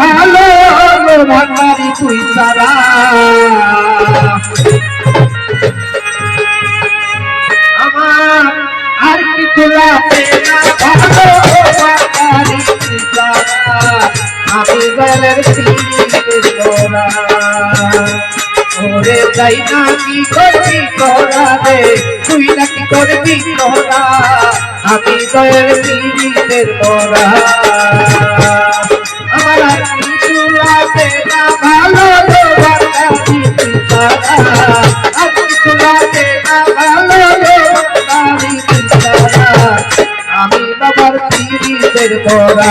ভালো ভান্ডারি তুই সারা। আমার আর কিছু লাগে না, ভালো ভান্ডারি তুই সারা। আমি গলের তোরা ওরে যাই না কি করবি তোরা রে, তুই নাকি করবি তোরা আমি দয়ের পীড়িতের তোরা আমি বাবার পীড়িতের তোরা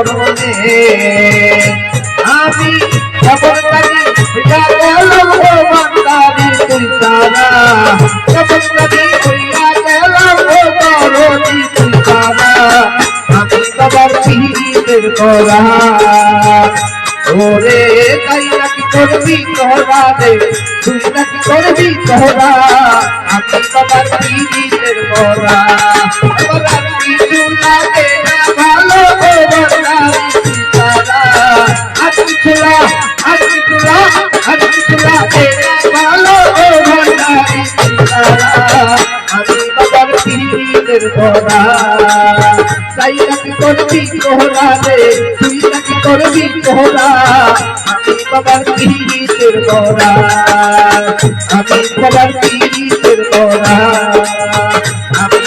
চরণে আমি কেমন লাগি হইয়া ও বান্দারি তুই সারা কেমন লাগি হইয়া দরদি তুই সারা আমি বাবার পীরের করা ওরে তাই নাকি করবি তোরা করবি তোরা তোরা তাই নাকি করবি তোরা রে তুই নাকি করবি তোরা আমি বাবার পীড়িতের তোরা আমি বাবার পীড়িতের আমি